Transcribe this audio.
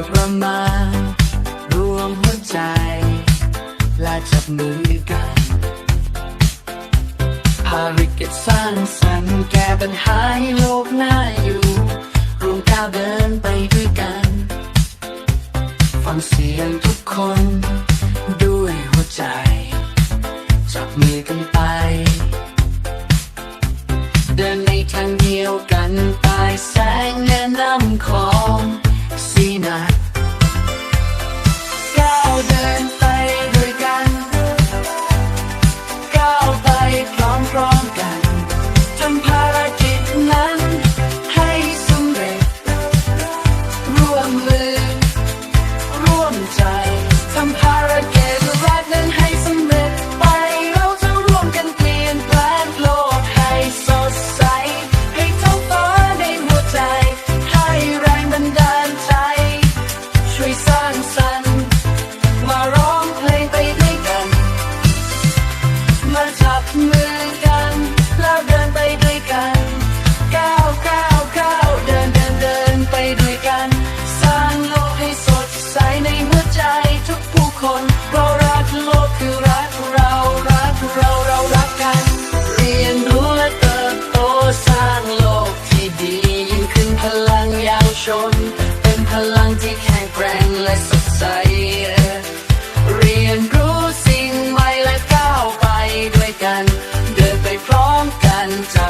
ยประมาณรวมหัวใจ และจับมือกันภารกิจสร้างสรรค์แก้ปัญหาโลกหน้าอยู่ร่วมก้าวเดินไปด้วยกัน ฟังเสียงทุกคน ด้วยหัวใจ จับมือกันไป เดินในทางเดียวกันใต้แสงแนะนำของสีหนา พลังยาวชน เป็นพลังที่แข็งแกร่งและสดใส เรียนรู้สิ่งใหม่และก้าวไปด้วยกัน เดินไปพร้อมกันจาก